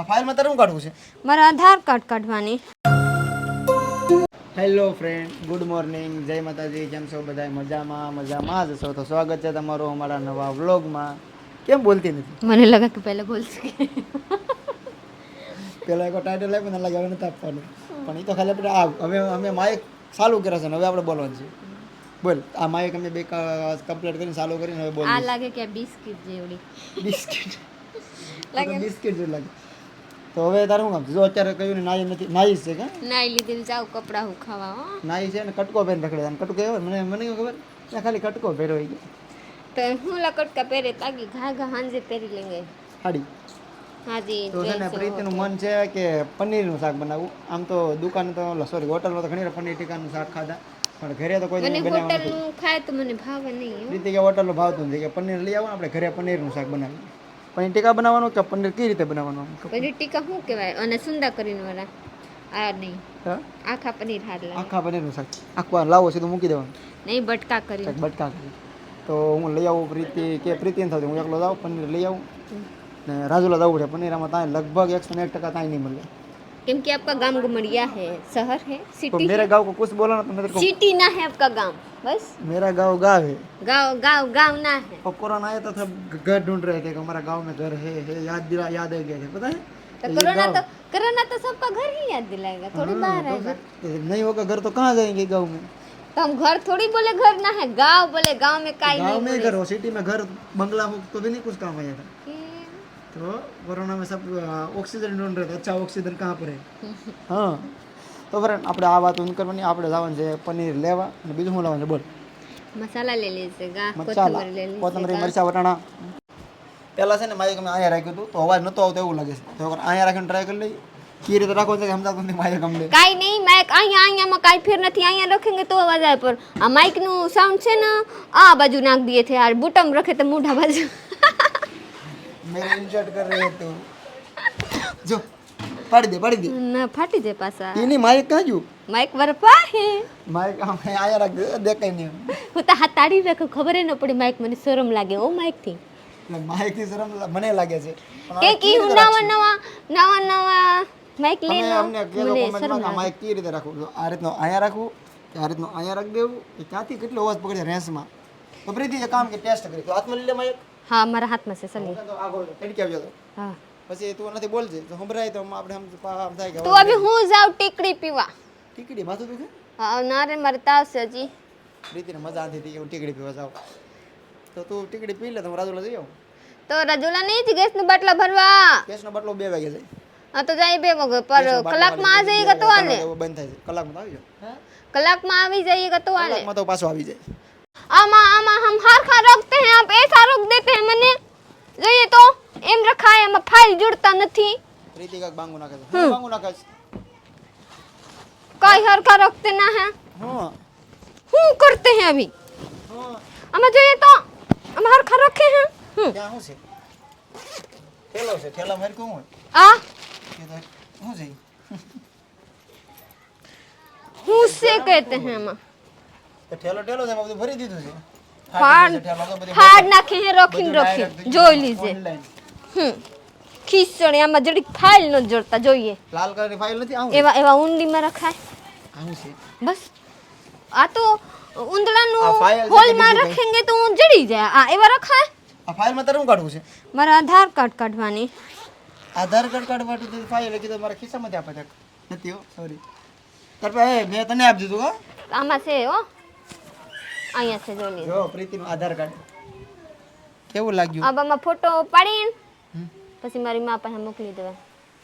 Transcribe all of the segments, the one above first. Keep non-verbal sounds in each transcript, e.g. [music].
આ ફાઇલમાં તારે શું કાઢવું છે? મારા આધાર કાર્ડ કાઢવાની. હેલો ફ્રેન્ડ ગુડ મોર્નિંગ જય માતાજી કેમ છો બધા મજામાં મજામાં જ છો? તો સ્વાગત છે તમારું અમારા નવા વ્લોગમાં. કેમ બોલતી નથી? મને લાગે કે પહેલા બોલશે પેલા એક ટાઇટલ આપ્યું ને લાગે હવે નથી આપવાનું. પણ એ તો ખાલી આપણે આ હવે અમે માઇક ચાલુ કર્યા છે ને હવે આપણે બોલવાનું છે. બોલ આ માઇક અમે બે કમ્પ્લીટ કરીને ચાલુ કરીને હવે બોલ આ લાગે કે બિસ્કિટ જેવડી. બિસ્કિટ. લાગે બિસ્કિટ જેવું લાગે. તો હવે તારે શું કામ જો અત્યારે કહ્યું ને નાઈ નથી નાઈ છે કે? નાઈ લીધેલ જાવ કપડા હું ખાવા હો. નાઈ છે ને કટકો પહેરી રખડે અને કટકો એવો મને મને કેવું ખબર? ત્યાં ખાલી કટકો પહેર્યો હોય તો હું લકટકા પહેરે? તાગી ઘા ઘા હાંજે પહેરી લેંગે. હાડી. હાજી તો છે ને પ્રીતિનું મન છે કે પનીરનું શાક બનાવવું. આમ તો દુકાન તો સોરી હોટલમાં તો ઘણી પનીર ટીકાનું શાક ખાધા. પણ ઘરે તો કોઈ મને દિવસ હોટલનું ખાય તો મને ભાવે નહીં. પ્રીતિ કે હોટલનું ભાવતું નથી કે પનીર લઈ આવો આપણે ઘરે પનીરનું શાક બનાવીએ. પનીર ટીકા બનાવવાનું કે પનીર કઈ રીતે બનાવવાનું? પનીર ટીકા શું કહેવાય? અને સુંદા કરીને વાળા. આ નહીં. હા? આખા પનીર હાર લાગે આખા પનીરનું શાક. આખું લાવો સીધું મૂકી દેવાનું. નહીં બટકા કરી. બટકા કરી. તો હું લઈ આવું પ્રીતિ કે પ્રીતિ ને થતી હું એકલો જાઉં પનીર લઈ આવું. ને રાજુલા જવું છે પનીર આમાં ત્યાં લગભગ એકસો ને એક ટકા ત્યાં નહીં મળે. क्योंकि आपका गाँव गुमड़िया है शहर है तो सिटी मेरे गाँव को कुछ बोला ना तो मैं तेरे को सिटी ना है आपका गाँव बस। मेरा गाँव गाँव है। गाँव गाँव गाँव ना है। और कोरोना आया तो सब घर ढूंढ रहे थे कि हमारा गाँव में घर है है याद दिला याद आ गया थे पता है? तो कोरोना तो कोरोना तो सबका घर ही याद दिलाएगा थोड़ी बाहर तो आएगा। नहीं होगा घर तो कहाँ जाएँगे गाँव में? तो हम घर थोड़ी बोले घर ना है गाँव बोले गाँव में काई गाँव नहीं में घर हो सिटी में घर बंगला हो तो भी नहीं कुछ काम बोले। तो कोरोना में सब ઓક્સિજન ढूंढ रहे थे अच्छा ऑक्सीजन कहाँ पर है? હા તો ફરેન આપણે આ વાત ઊંધ કરવાની આપણે જવાનું છે પનીર લેવા અને બીજું શું લાવવાનું છે બોલ મસાલા લઈ લેશે ગા કોથમરી લઈ લેશે પહેલાં છે ને મારે અમે અહીંયા રાખ્યું હતું તો અવાજ નહોતો આવતો એવું લાગે છે તો અહીંયા રાખીને ટ્રાય કરી લઈ કી રીતે રાખો છે સમજાતું નથી માયક અમને કાઈ નહીં માયક અહીંયા અહીંયામાં કાઈ ફેર નથી અહીંયા રાખેંગે તો અવાજ આવે પર આ માઇકનું સાઉન્ડ છે ને આ બાજુ નાખ દીએ છે યાર બોટમ રખે તો મોઢા બાજુ મેરે ઇન્સર્ટ કર રહ્યો તો જો પાડી દે પાડી દે. ના ફાટી જાય પાછા. એની માઈક કાં ગયું? માઇક વરપા હે માયક આમ અહીંયા રાખ દેખાય નહીં હું તો હાથ તાળી રાખું ખબર ન પડી માઈક મને શરમ લાગે ઓ માઇકથી. એટલે માયકથી શરમ મને લાગે છે. કે કી હું નવા નવા નવા નવા માઇક લઈ લો અમને મને કોમેન્ટમાં માઇક કઈ રીતે રાખવું? આ રીતનો આયા રાખવું કે આ રીતનો આયા રાખ દેવું એ ક્યાંથી કેટલો અવાજ પકડે રેન્સમાં તો પ્રીતિ એક કામ કે ટેસ્ટ કરી તો આત્મલીલે માઇક હા મારા હાથમાં છે સલી તડકી આવજો હા. પછી તું નથી બોલજે. તો સંભળાય તો આપણે આમ આમ થાય કે તો અભી હું જાઉં ટીકડી પીવા. ટીકડી માથું દુખે? હા ના રે મારે તાવ છે હજી. પ્રીતિને મજા આતી હતી કે હું ટીકડી પીવા જાવ તો તું ટીકડી પી લે તો રાજુલા જઈ આવું. તો રાજુલા નહીં જ ગેસનું બાટલો ભરવા. ગેસનો બાટલો બે વાગે જાય હા તો જાય બે વાગે પર કલાકમાં આ જઈએ તો આને બંધ થાય છે. કલાકમાં આવી જાય કલાકમાં આવી જઈએ તો આને કલાકમાં તો પાછો આવી જાય. આમાં આમાં હમ હાર ખા રખતે हैं आप ऐसा रोक देते हैं મને જોઈએ તો એમ રખાય એમાં ફાઇલ જોડતા નથી પ્રીતિ કાક બાંગુ નાખે છે હું બાંગુ નાખે છે કઈ હરખા રખતે ના હે હા શું કરતે हैं अभी હા આમાં જોઈએ તો આમાં હરખા રખે हैं હમ ત્યાં શું છે ઠેલો છે ઠેલા મારી કોણ હોય આ કે તો શું છે ઈ? હું સે કહેતે हैं આમાં તો ઠેલો ઠેલો છે બધું ભરી દીધું છે. ફાડ નાખે રખીને બધું જોઈ લીજે. હમ. ખીચડી આમાં જડીક ફાઇલ ન જોડતા જોઈએ. લાલ કલરની ફાઇલ નથી આવું એવા એવા ઊંડીમાં રખાય. આવું છે. બસ. આ તો છે હોલમાં રખેંગે તો હું જડી જાય. આ એવા રખાય? આ ફાઇલમાં તારે શું કાઢવું છે? મારા આધાર કાર્ડ કાઢવાની. આધાર કાર્ડ કાઢવા માટે તો ફાઇલ તો મારા ખિસ્સામાંથી આપે છે. નથી હો સોરી તાર પાસે મેં તને આપી દીધું હો. આમાં છે હો. અહીંયા છે જોઈ લીધું જો પ્રીતિનું આધાર કાર્ડ. કેવું લાગ્યું? આબામાં ફોટો પાડીને પછી મારી માં પાસે મોકલી દેવા.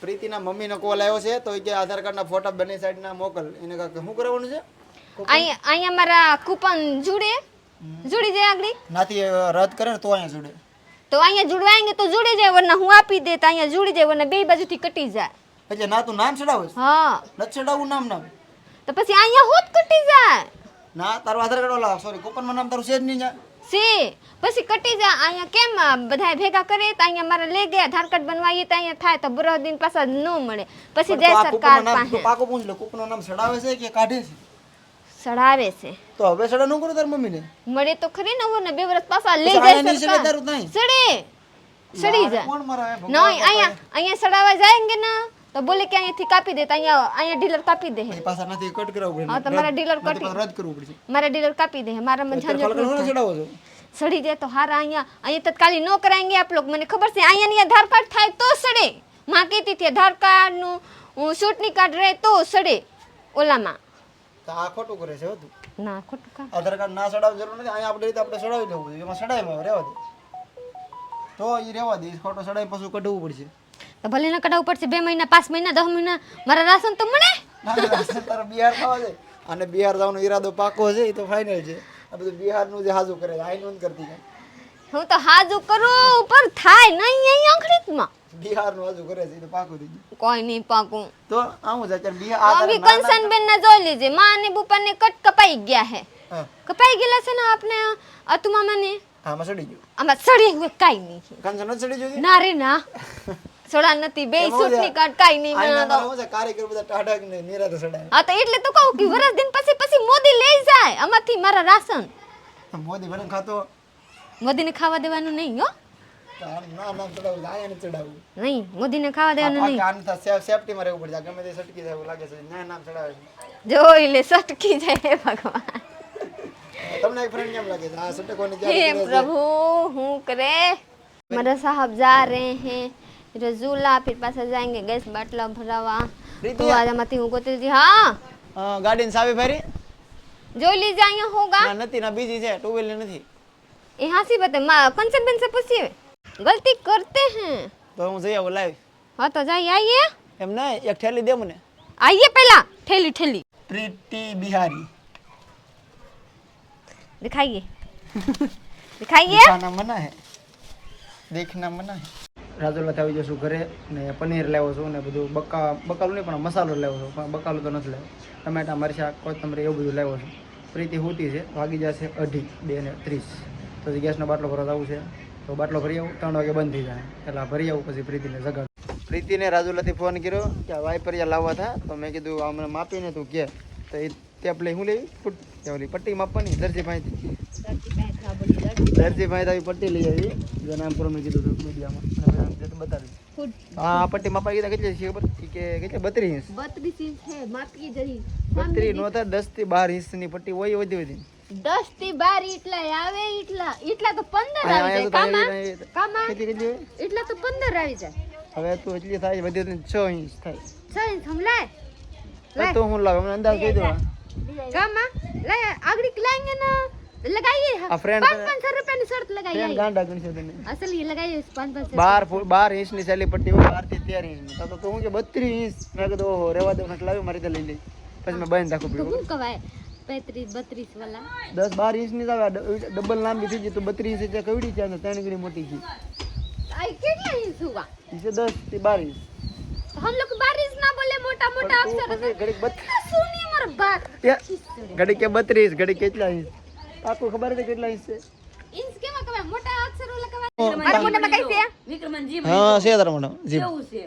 પ્રીતિના મમ્મીનો કોલ આવ્યો છે તો કે આધાર કાર્ડના ફોટા બંને સાઈડના મોકલ. એને કાંઈક શું કરવાનું છે? અહીંયા અહીંયા મારા કૂપન જોડે. જોડી જાય આગળ. નાથી રદ કરે તો અહીંયા જોડે. તો અહીંયા જુડવાएंगे તો જોડી જાય વરના હું આપી દે તો અહીંયા જોડી જાય વરના બે બાજુથી કટી જાય. એટલે ના તું નામ ચડાવું હા. ન ચડાવું નામ નામ તો પછી અહીંયા હોત કટી જાય. ના તારું આધાર કાર્ડ ઓલા સોરી કૂપનમાં નામ તારું છે જ નહીં જા છે પછી કટી જા અહીંયા કેમ બધા ભેગા કરે તો અહીંયા મારે લઈ ગયા આધાર કાર્ડ બનવાઈએ તો અહીંયા થાય તો બરો દિન પાછા ન મળે. પછી જય સરકાર કૂપનનું નામ પાસે. તો પાકો પૂછ લે કૂપનનું નામ સડાવે છે કે કાઢે છે? સડાવે છે. તો હવે સડા ન કરું તારી મમ્મીને? મળે તો ખરી ને ને બે વર્ષ પાછા લઈ જાય નહીં સરકાર. તારું ચડે સડી. જાય કોણ મરાવે ભગવાન નહીં અહીંયા અહીંયા સડાવા જાયંગે ના? તો બોલે કે અહીંયાથી કાપી દે તો અહીંયા અહીંયા ડીલર કાપી દે પછી પાછા નથી કટ કરાવવું હા, તમારા ડીલર કટી. રદ કરવું પડશે મારા ડીલર કાપી દે મારા મને છો? સડી જાય તો હારા અહીંયા અહીંયા તત્કાલી ન કરાયેંગે આપ લોગ. મને ખબર છે અહીંયા ની આધાર કાર્ડ થાય તો સડે. માં કહેતી હતી આધાર કાર્ડનું ચૂંટણી કાર્ડ રહે તો સડે ઓલામાં. તો આ ખોટું કરે છે બધું ના ખોટું કામ. આધાર કાર્ડ ના સડાવ જરૂર નથી. અહીંયા આપણે રીતે આપણે સડાવી લેવું એમાં સડાય રહેવા દે. તો એ રહેવા દે. ખોટો સડાય પછી કઢવું પડશે. તો ભલે ના કઢાવવું પડશે બે મહિના પાંચ મહિના દસ મહિના મારા રાશન તો મળે. તારે બિહાર ખાવા છે અને બિહાર જવાનો ઈરાદો પાકો છે એ તો ફાઇનલ છે. આ બધું બિહારનું જે હાજુ કરે છે આઈ નોંધ કરતી કાંઈ. હું તો હાજુ કરું ઉપર થાય નહીં અહીં બિહારનું હાજુ કરે છે તો પાકું દીધું કોઈ નહીં પાકું. તો આવું છે અત્યારે બિહાર આ અભી કંસન બેન ના જોઈ લીજે માં અને બુપા ને કટ કપાઈ ગયા હે. કપાઈ ગયેલા છે ને આપને અતુમા મને આમાં ચડી ગયું. આમાં સડી કાઈ નહીં. કંસન સડી ગયું ના રે ના. સડા નથી બે સૂટની કાટ કાઈ નહીં ગણતો. આમાં કાર્યક્રમ બધા ટાઢક ને નિરાતે સડા હા તો એટલે તો કહું કે વરસ દિન પછી પછી મોદી લઈ જાય આમાંથી મારા રાશન. મોદી ભલે ખાતો. મોદીને ને ખાવા દેવાનું નહીં. કાન જોઈ લે સટકી જાય હું મારા સાહેબ જા રહે હે. रजूला फिर पास जाएंगे गैस बाटला भरावा प्रीति तो आज मती हूँ गोते जी हाँ હા ગાડીની સાવી ફેરી जो लीजिए यहाँ होगा ના નથી ના બીજી છે ટુ વ્હીલર નથી यहाँ से बता माँ कंचन बेन से पूछिए गलती करते हैं તો હું જઈ આવું લાઈવ हाँ तो जाइए आइए એમ ના એક ઠેલી દે મને आइए पहला ठेली ठेली પ્રીતિ બિહારી दिखाइए दिखाइए ખાના મના હે દેખના મના હે રાજુલાથી આવી જશું ઘરે ને પનીર લેવો છું ને બધું બકા બકાલું નહીં પણ મસાલો લેવો છું. પણ બકાલું તો નથી લેવો. ટમેટા મરચા કોથમરી એવું બધું લેવો છું. પ્રીતિ હોતી છે વાગી જશે અઢી બે ને ત્રીસ. તો ગેસનો બાટલો ભરવા જવું છે. તો બાટલો ભરી આવું ત્રણ વાગે બંધ થઈ જાય. એટલે ભરી આવું પછી પ્રીતિને જગાડ. પ્રીતિને રાજુલાથી ફોન કર્યો કે વાઇપરિયા લાવવા હતા તો મેં કીધું અમને માપીને તું કે. તો એ ટેપ લઈ હું લેવી? ફૂટ ઓલી પટ્ટી માપવાની દરજી દરજીભાઈ આવી પટ્ટી લઈ આવી. જેના નામ પર મેં કીધું હતું મીડિયામાં. દસથી બાર ઇંચની પટ્ટી હોય વધી વધી. દસથી બાર એટલા આવે એટલા એટલા તો પંદર આવી જાય. એટલા તો પંદર આવી જાય. હવે તું એટલી થાય છ ઇંચ થાય. છ ઇંચ હમલાય તો હું લાવ અંદાજ કહી દો. કામાં? લે આગળ લાંગે ના. लगाइए આ friend पाँच पाँच सौ रुपए ની શર્ત ટ્રેન लगाइए ગાંડા ગણશે તને અસલ ये लगाइए पाँच पाँच सौ બાર ફૂટ બાર ઇંચની છેલ્લી પટ્ટી હોય બાર થી તેર ઇંચની તો તો હું કે બત્રીસ ઇંચ મેં કીધું ઓહો રેવા દઉં નથી લાવી મારી રીતે લઈ લઈ પછી મેં બંધ રાખું तो પીવું कौन कवाए पैंतीस बत्तीस वाला દસ બાર ઇંચની જ આવે ડબલ લાંબી થઈ ગઈ તો બત્રીસ ઇંચ કવડી છે અને ત્રણ ગણી મોટી છે आई कितना इंच हुआ ઈ છે દસ થી બાર ઇંચ तो हम लोग बारिश ना बोले मोटा मोटा પણ તું अक्षर પછી ઘડીક બત્રીસ सुनिए मर बात ઘડીક કે બત્રીસ ઘડીક કેટલા ઇંચ પાકું ખબર છે કેટલા ઇંચ છે? ઇંચ કેવા કહેવાય? મોટા અક્ષરો લખવા મારા મોટામાં કઈ છે? વિક્રમનજી હા છે તારા જીભ. કેવું છે?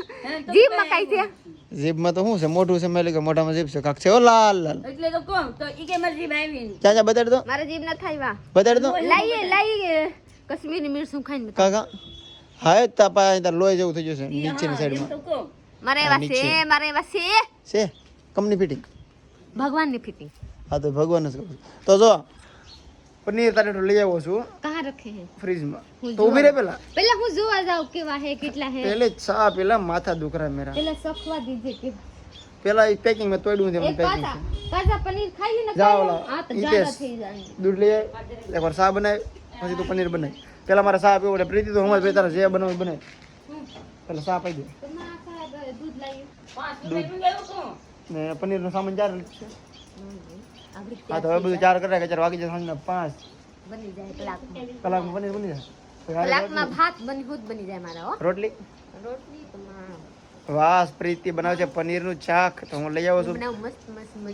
[laughs] જીભમાં કઈ છે? જીભમાં તો શું છે? મોઢું છે મેલી કે મોઢામાં જીભ છે. કાક છે? ઓ લાલ લાલ. એટલે તો કોમ તો ઈ કે મારી જીભ ચાચા બતાડ દો. મારા જીભ ન થાય વા બતાડ દો. લાઈએ લાઈએ. કશ્મીરી મીરસું ખાઈને કાકા હાય તાપા તાર લોહી જેવું થઈ જશે નીચેની સાઈડમાં મારે એવા છે મારે એવા છે? છે? કમની ફિટિંગ ભગવાનની ફિટિંગ હા તો ભગવાન જ કહું. તો જો પનીર તારે લઈ આવ્યો છું. કहाँ રખે? હે ફ્રીજમાં તો ઊભી રહે પેલા? પેલા હું જોવા જાઉં કેવા હે કેટલા હે? પેલે ચા પેલા માથા દુખરા મેરા. પેલા સખવા દીજે કે પેલા એ પેકિંગ મેં તોડ્યું છે એક પેકિંગ પાછા પનીર લે ને જાવ હા તો જાડા થઈ જાય દૂધ લઈ આય એકવાર સા બનાય પછી તું પનીર બનાવી પેલા મારે સા પીવું એટલે પ્રીતિ તો હમણાં તારે જે બનાવ બનાય. પેલા સા પાઈ દે. દૂધ લાવી ને પનીરનો સામાન ચાર છે. હા તો હવે બધું કરે કે ચાર વાગી જાય સાંજના પાંચ. બની જાય કલાકમાં. કલાકમાં બની બની જાય. કલાકમાં ભાત બની ખુદ બની જાય મારા હો. રોટલી? રોટલી તો વાસ પ્રીતિ બનાવશે પનીરનું ચાક તો હું લઈ આવું છું.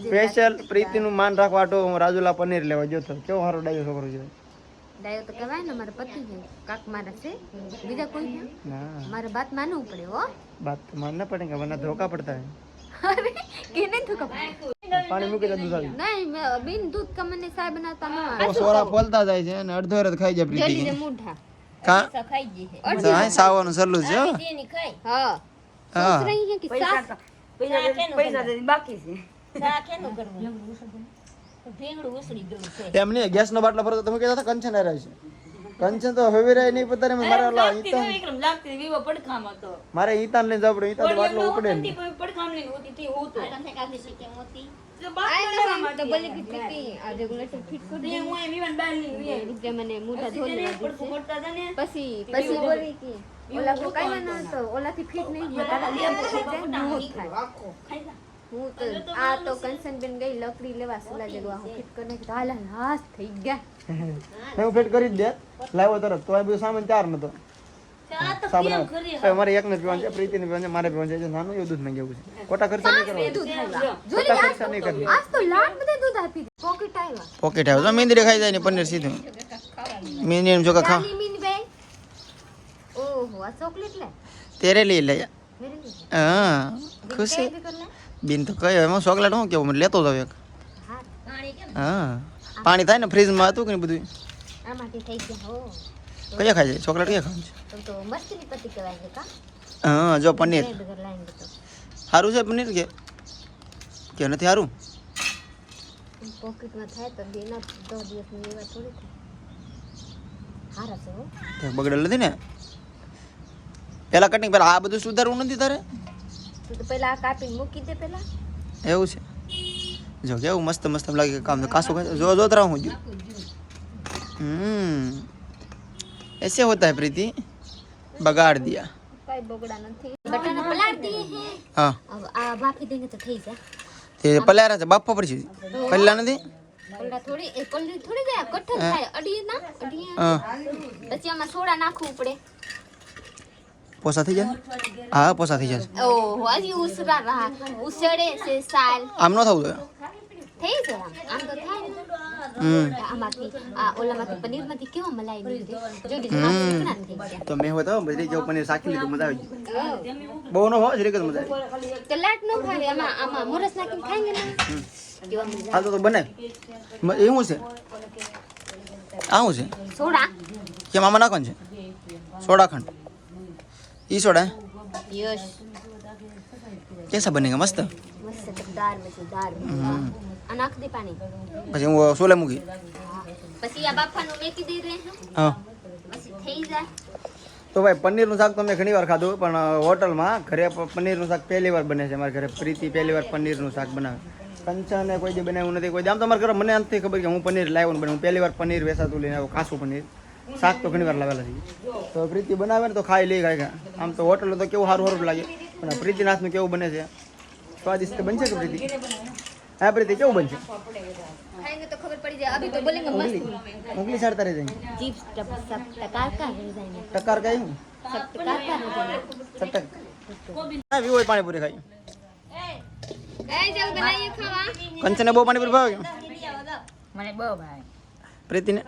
સ્પેશિયલ પ્રીતિનું માન રાખવા તો હું રાજુલા પનીર લેવા જોતો કેવો સારો ડાયો છોકરો છે. ડાયો તો કહેવાય ને મારા પતિ છે કાક મારા છે. બીજા કોઈ છે? મારા વાત માનવું પડે હો. વાત માનના પડે કે મને ધોકા પડતા હે અરે કેને ધોકા પાણી મૂકી દે દૂધાળી નહીં મેં બિન દૂધ કે સાહેબ બનાવતા ન આવે સોરા ફોલતા જાય છે અને અડધો રત ખાઈ જાય પ્રીતિ જલ્દી મૂઠા કા? ખાઈ જઈએ અડધો સાવાનું સરલું છે હા. હા. પૈસા પૈસા બાકી છે. સા કેનું એમને ગેસ બાટલો ભરતો તમે કહેતા હતા કંચન હરાય છે કંચન તો હવે રહે નહીં પોતાને મારા મારે ઈતાન લઈને જવું પડે ઈતાન બાટલો ઉપડે તો ફિટ નહીં થાય હું તો આ તો કંસન બેન ગઈ લકડી લેવા સોલા જગવા હું ફિટ કરીને હાલ હાસ થઈ ગયા હું ફિટ કરી તરત તો બધું સામાન ચાર નતો. મારે એકને જ પીવાનું છે પ્રીતિને પીવાનું છે મારે પીવાનું છે. નાનું એવું દૂધ માંગ્યું છે. ખોટા ખર્ચા નહીં કરવા દૂધ આવ્યા ખોટા ખર્ચા નહીં કરવા આજ તો લાડ બધે દૂધ આપી દીધું પોકેટ આવ્યા. પોકેટ આવ્યો. તો મીંદડી ખાઈ જાય ને પનીર સીધું. મીંદડી એમ ચોખા ખા ચાલી ઓહો આ ચોકલેટ લે. તેરે લઈ લે. હા ખુશ બિન તો કયો એમાં ચોકલેટ હું કેવું? મને લેતો હતો એક. હા. પાણી કેમ હા. પાણી થાય ને ફ્રીજમાં હતું કે નહીં બધું આમાંથી થઈ ગયા હો. કયા ખાય છે ચોકલેટ કયા ખાવું છે તો મસ્ત પતિ કહેવાય છે કા હા જો પનીર સારું છે પનીર કે કે નથી સારું પોકેટમાં થાય તો દેના દો દિવસની એવા થોડી થાય હારા છે હો બગડેલ નથી ને પેલા કટિંગ પેલા આ બધું સુધારવું નથી તારે તો પેલા આ કાપીને મૂકી દે પેલા એવું છે જો કેવું મસ્ત મસ્ત લાગે કામ કાસું જો જો તરા હું હમ ऐसे होता है प्रीति बगाड़ दिया કઈ બગડા નથી બટાના પલાળ દીએ હે हाँ अब આ બાફી દેંગે તો થઈ જાય તે પલારા છે બાફા પર છે પલ્લા નથી પલડા થોડી એ પલડી થોડી જાય કઠણ થાય અડીએ ના અડીએ હા પછી આમાં સોડા નાખવું પડે પોસા થઈ જાય હા પોસા થઈ જાય ઓહો હજી ઉસરા રહા ઉસળે છે સાલ આમ ન થવું જોઈએ થઈ જાય આમ તો થાય આમાંથી આ ઓલામાંથી પનીરમાંથી કેવા મલાઈ નીકળે જો તો મેં હોય બધી જેવું પનીર શાકી લીધું મજા આવી બહુ નો હોય જરીક મજા આવી કલાક નો ખાવે આમાં આમાં મોરસ નાખીને ખાઈએ ને હા તો બને એ શું છે આ શું છે સોડા કેમ આમાં નાખવાનું છે સોડા ખંડ ઈ સોડા યસ કેસા બનેગા મસ્ત મસ્ત મજેદાર આ નાખ દે પાણી પછી હું સોલે મૂકી. પછી આ બાફાનું મેકી દે રહે હા. પછી થઈ જાય. તો ભાઈ પનીરનું શાક તો મેં ઘણી વાર ખાધું પણ હોટલમાં ઘરે પનીરનું શાક પહેલી વાર બને છે. મારા ઘરે પ્રીતિ પહેલી વાર પનીરનું શાક બનાવે. કંચને કોઈ જે બનાવ્યું નથી કોઈ આમ તો અમારા ઘરે મને નથી ખબર કે હું પનીર લાવ્યો ને બને હું પહેલી વાર પનીર વેસાતું લઈને આવ્યો ખાસું પનીર. શાક તો ઘણી વાર લાવેલા છે. તો પ્રીતિ બનાવે ને તો ખાઈ લઈ ખાઈ ખાય આમ તો હોટલ તો કેવું સારું સારું લાગે. પણ પ્રીતિનાથનું કેવું બને છે? સ્વાદિષ્ટ બનશે કે પ્રીતિ? હા પ્રીતિ કેવું બનશે? ખાएंगे तो खबर पड़ी जाए अभी तो કંચને બહુ પાણી પૂરી ભાવે. પ્રીતિને?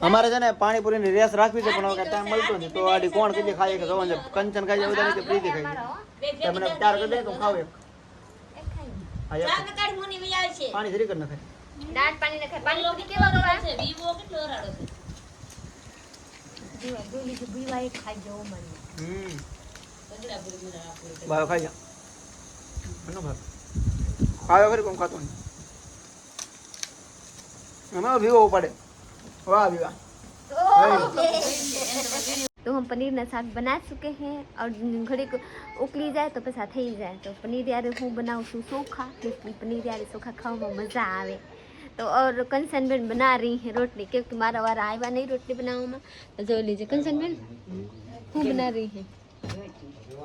અમારે છે ને પાણીપુરી ની રેસ રાખવી છે પણ ટાઈમ મળતો નથી તો આડી કોણ કેટલી ખાય કે કંચન ખાઈ જાય પ્રીતિ ખાઈ જાય તમને કરી દે તો ખાવ એક. પાણી જરીક જ ન ખાય. દાંત પાણી નખાય પાણી પૂરી કેવા કરવા છે? વિવો કેટલો રાડો છે? હમ. બાયો ખાઈ જા. મને ભાવે. ખાયો ખરી કોમ ખાતો નહીં. એમાં ભીવો પડે વાહ ભીવા. तो हम पनीर ना शाक बना चुके हैं और घड़ी को उकली जाए तो पैसा થઈ જાય તો પનીર યારે હું બનાવું છું સોખા એટલે પનીર યારે સોખા ખાવામાં મજા આવે તો ઓર કંસનબેન બના રહી હે રોટલી કેમ કે મારા વાર આવ્યા નહીં રોટલી બનાવવામાં તો જોઈ લીજે કંસનબેન હું બના રહી હે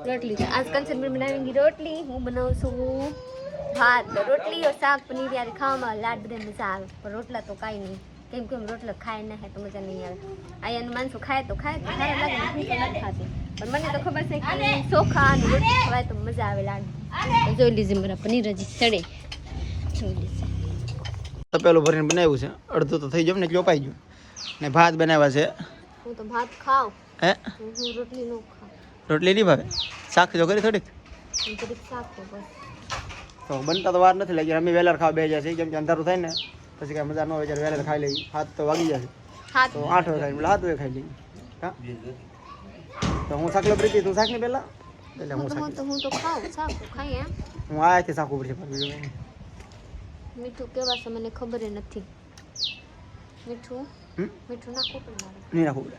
રોટલી આજ કંસનબેન બનાવેંગી રોટલી હું બનાવું છું ભાત રોટલી ઓર શાક પનીર યારે ખાવામાં લાડ બધે મજા આવે પણ રોટલા તો કાંઈ નહીં કેમ કેમ રોટલો ખાય ના હે તો મજા નહીં આવે. અહીંયાનું માણસો ખાય તો ખાય તો સારા લાગે હું તો નથી ખાતી. પણ મને તો ખબર છે કે ચોખા અને રોટલી ખવાય તો મજા આવે લાડ તો જોઈ લીધી મારા પનીર હજી સડે જોઈ લીજે. તપેલું ભરીને બનાવ્યું છે. અડધું તો થઈ ગયું ને ચોપાઈ ગયું. ને ભાત બનાવ્યા છે. હું તો ભાત ખાઉં. હે? હું રોટલી નો ખાવ રોટલી નહીં ભાવે? શાક જો કરી થોડીક? શાક તો બનતા તો વાર નથી લાગી. અમે વહેલા ખાવા બે જાય છે કેમ કે અંધારું થાય ને. પછી કાંઈ મજા ન હોય જ્યારે વહેલા ખાઈ લઈ હાથ તો વાગી જશે. સાત તો આઠ વાગે ખાઈ સાત વાગે ખાઈ લઈએ. હા? તો હું શાક લો પ્રીતિ તું શાક નહીં પહેલા એટલે હું હું તો શાક હું તો હું તો ખાઉં શાક ખાઈ એમ. હું આયાથી શાક ઉપર છે પાછું બીજું કંઈ નહીં. મીઠું કેવા છે મને ખબર ય નથી. મીઠું? હમ? મીઠું નાખવું પણ મારે. નહીં રાખવું પડે.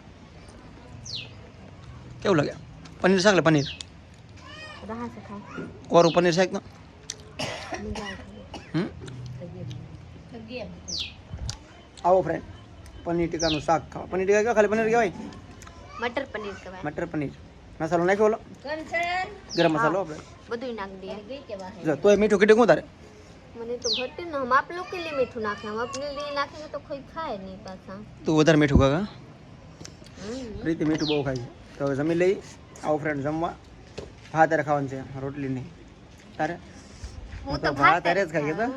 કેવું લાગે? પનીર શાક લે પનીર? રાહ છે ખાય કોરું પનીર શાક તો મજા આવે હમ આવો ફ્રેન્ડ પનીર ટીકાનું શાક ખાવા. પનીર ટીકા કેવા? ખાલી પનીર કહેવાય મટર પનીર કહેવાય. મટર પનીર. મસાલો નાખ્યો બોલો ગરમ મસાલો આપણે બધું નાખી દઈએ. જો તોય મીઠું કેટલું કોણ તારે? મને તો ઘટે ન હમ આપ લોકો લે મીઠું નાખે. હમ આપને લે નાખે તો કોઈ ખાય નહીં પાછા. તું વધારે મીઠું કાકા રીતે મીઠું બહુ ખાય છે. તો જમી લઈ. આવો ફ્રેન્ડ જમવા. ભાત ખાવાનું છે. રોટલી નહીં તારે? હું તો ભાત તારે જ ખાઈ ગયો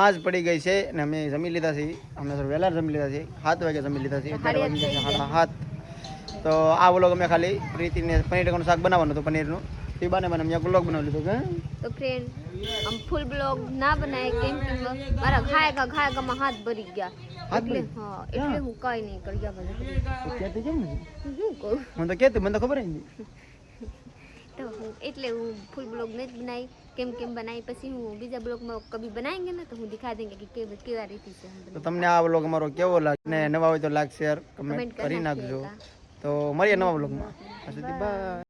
આજ પડી ગઈ છે અને અમે જમી લીધા છે અમે થોડું વહેલા જમી લીધા છે સાત વાગે જમી લીધા છે હાથ. તો આ વ્લોગ અમે ખાલી પ્રીતિને પનીર ટીકાનું શાક બનાવવાનું હતું પનીરનું. તે બાને મને મેં વ્લોગ બનાવી લીધું કે તો ફ્રેન્ડ આમ ફૂલ બ્લોગ ના બનાય કેમ કે મારા ખાયકા ખાયકામાં હાથ ભરી ગયા. એટલે હા એટલે હું. કાઈ નહીં કરી ગયા મને કેતી કેમ શું કહું મને તો કેતી મને તો ખબર જ નહીં. તો એટલે હું ફૂલ બ્લોગ નહીં બનાવી. કેમ કેમ બનાવી પછી હું બીજા બ્લોગમાં કભી બનાવીએ ને તો હું દિખા દેંગે કે કેવ કેવા રીતે છે તો તમને આ બ્લોગ મારો કેવો લાગે ને નવા હોય તો લાઈક શેર કમેન્ટ કરી નાખજો. તો મળીએ નવા બ્લોગમાં બાય